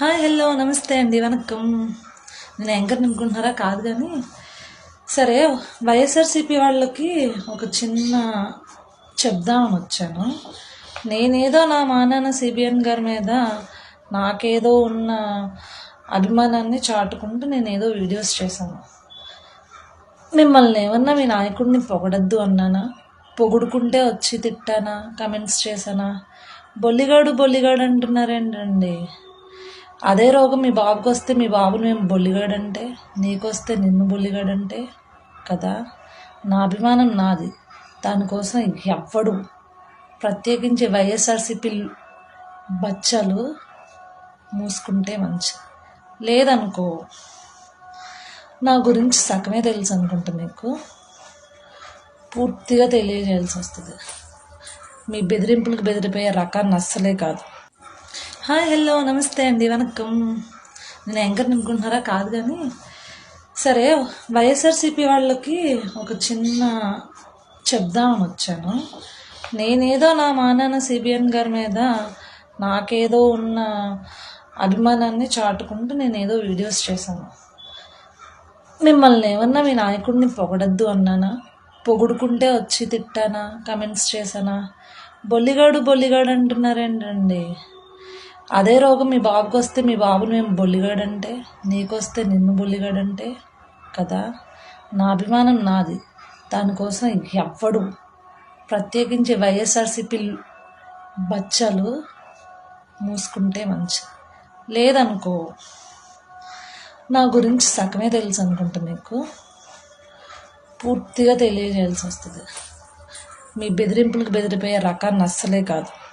Hi hello నమస్తే అండి వనక్కం నేను యాంకర్ అనుకుంటున్నారా? కాదు కానీ. సరే వైఎస్ఆర్సీపీ వాళ్ళకి ఒక చిన్న చెప్దామని వచ్చాను. నేనేదో నా మానాన్న సిబిఎన్ గారి మీద నాకేదో ఉన్న అభిమానాన్ని చాటుకుంటూ నేనేదో వీడియోస్ చేశాను. మిమ్మల్ని ఏమన్నా మీ నాయకుడిని పొగడద్దు అన్నానా? పొగుడుకుంటే వచ్చి తిట్టానా? కమెంట్స్ చేశానా? బొల్లిగాడు బొల్లిగాడు అంటున్నారేంటండి? అదే రోగం మీ బాబుకి వస్తే మీ బాబుని మేము బొల్లిగాడంటే నీకొస్తే నిన్ను బొల్లిగాడంటే కదా? నా అభిమానం నాది. దానికోసం ఎవ్వడు ప్రత్యేకించి వైఎస్ఆర్సీపీ బచ్చలు మూసుకుంటే మంచి. లేదనుకో నా గురించి సగమే తెలుసు అనుకుంటా మీకు. పూర్తిగా తెలియజేయాల్సి వస్తుంది మీ బెదిరింపులకు బెదిరిపోయే రకాన్ని అస్సలే కాదు. హాయ్ హలో నమస్తే అండి వనక్కం నేను యాంకర్ అనుకుంటున్నారా? కాదు కానీ. సరే వైఎస్ఆర్సీపీ వాళ్ళకి ఒక చిన్న చెప్దామని వచ్చాను. నేనేదో నా మానాన్న సిబిఎన్ గారి మీద నాకేదో ఉన్న అభిమానాన్ని చాటుకుంటూ నేనేదో వీడియోస్ చేశాను. మిమ్మల్ని ఏమన్నా మీ నాయకుడిని పొగడద్దు అన్నానా? పొగుడుకుంటే వచ్చి తిట్టానా? కమెంట్స్ చేశానా? బొల్లిగాడు బొల్లిగాడు అంటున్నారేంటండి? అదే రోగం మీ బాబుకి వస్తే మీ బాబుని మేము బొల్లిగాడంటే నీకొస్తే నిన్ను బొల్లిగాడంటే కదా? నా అభిమానం నాది. దానికోసం ఎవ్వడు ప్రత్యేకించి వైఎస్ఆర్సీపీ బచ్చలు మూసుకుంటే మంచి లేదనుకో నా గురించి సగమే తెలుసు అనుకుంటా మీకు. పూర్తిగా తెలియజేయాల్సి వస్తుంది మీ బెదిరింపులకు బెదిరిపోయే రకాన్ని అస్సలే కాదు.